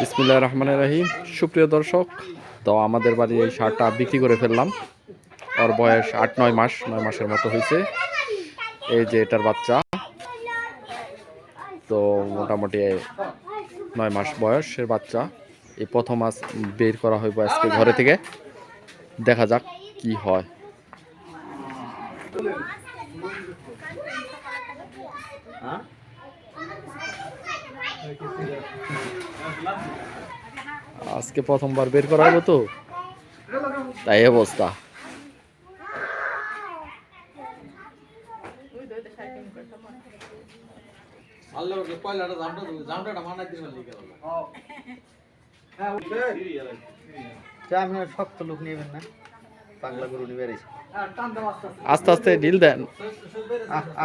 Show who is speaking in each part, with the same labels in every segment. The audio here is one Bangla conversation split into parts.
Speaker 1: বিসমুল্লাহ রহমান রাহিম। সুপ্রিয় দর্শক, তো আমাদের বাড়ি এই সারটা বিক্রি করে ফেললাম। ওর বয়স আট, নয় মাস, নয় মাসের মতো হয়েছে। এই যে এটার বাচ্চা, তো মোটামুটি নয় মাস বয়সের বাচ্চা। এই প্রথম মাস বের করা হইব আজকে ঘরে থেকে। দেখা যাক কি হয়? আজকে প্রথমবার বের করা হলো তো? তাই অবস্থা।
Speaker 2: শক্ত লোক নেবেন না। পাগলা গরু
Speaker 1: আস্তে আস্তে ঢিল দেন।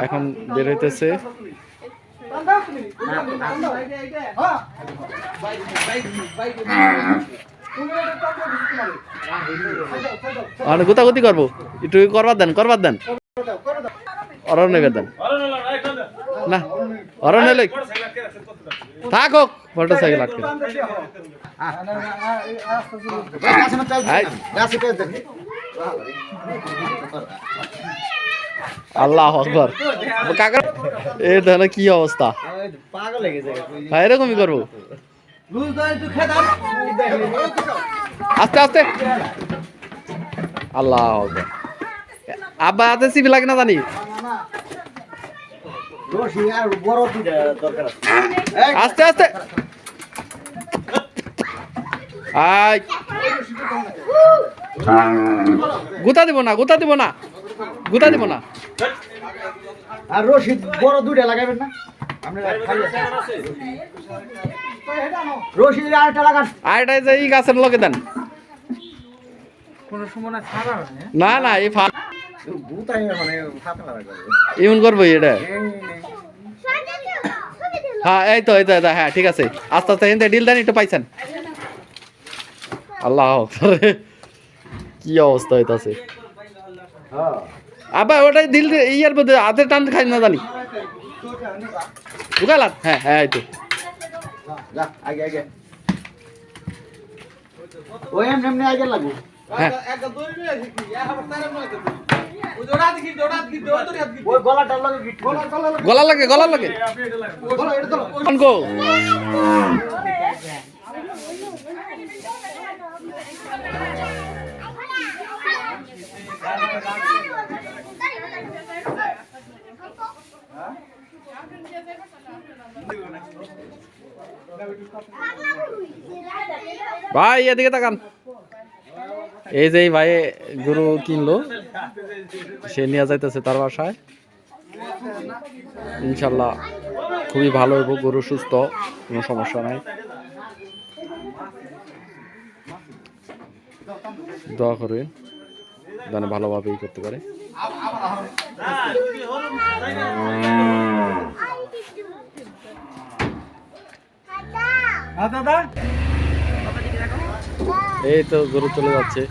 Speaker 1: এখন বের হইতেছে। আর গুতাগুতি করব। একটু করবার দেন করবার দেন। অরণ নেবে দেন। না, অরণ নেলে থাক হোক মোটর সাইকেল আটকে। আল্লাহ আকবর। কাকা এই তাহলে কি অবস্থা। এরকমই করব। আস্তে আস্তে। আল্লাহ আব্বা, হাতে সিবি লাগে না জানি? আস্তে আস্তে। আই গুতা দিব না, গুতা দিব না। গুতা দিব না।
Speaker 2: আর রশি বড় দুইটা লাগাবেন না? আপনি আরেকটা লাগান।
Speaker 1: আর এটা যে এই গাছের লগে দেন।
Speaker 2: না
Speaker 1: না না এই ফা ইমন করব এটা। হ্যাঁ এই তো এই তো হ্যাঁ ঠিক আছে। আস্তে আস্তে এনতে ডিল দেন একটু পাইছেন। আল্লাহ কি অবস্থা হইতাছে।
Speaker 2: হ্যাঁ।
Speaker 1: আবার ওটাই দিল ইয়ার মধ্যে হাতে টান খাই না জানি। ঢুকালাম? হ্যাঁ হ্যাঁ এই তো।
Speaker 2: যা আগে আগে ওই এমনি এমনি আগে লাগু
Speaker 1: হ্যাঁ
Speaker 3: একটা দড়ি নিয়ে আসি কি এক আবার তারে নয় তো ওই জোড়া দেখি জোড়া দেখি জোড়া ধরে হাত
Speaker 2: ওই গলাটার লাগে গিট গলা গলা
Speaker 1: গলা লাগে গলা লাগে
Speaker 2: গলা এটা তো
Speaker 1: অন গো ভাই, এদিকে তাকান। এই যে ভাই গরু কিনলো, সে নিয়ে যাইতেছে তার বাসায়। ইনশাল্লাহ খুবই ভালো হইব, গরু সুস্থ, কোনো সমস্যা নাই। দোয়া করবেন, যেন ভালোভাবে ই করতে পারে। এই তো গরু চলে যাচ্ছে।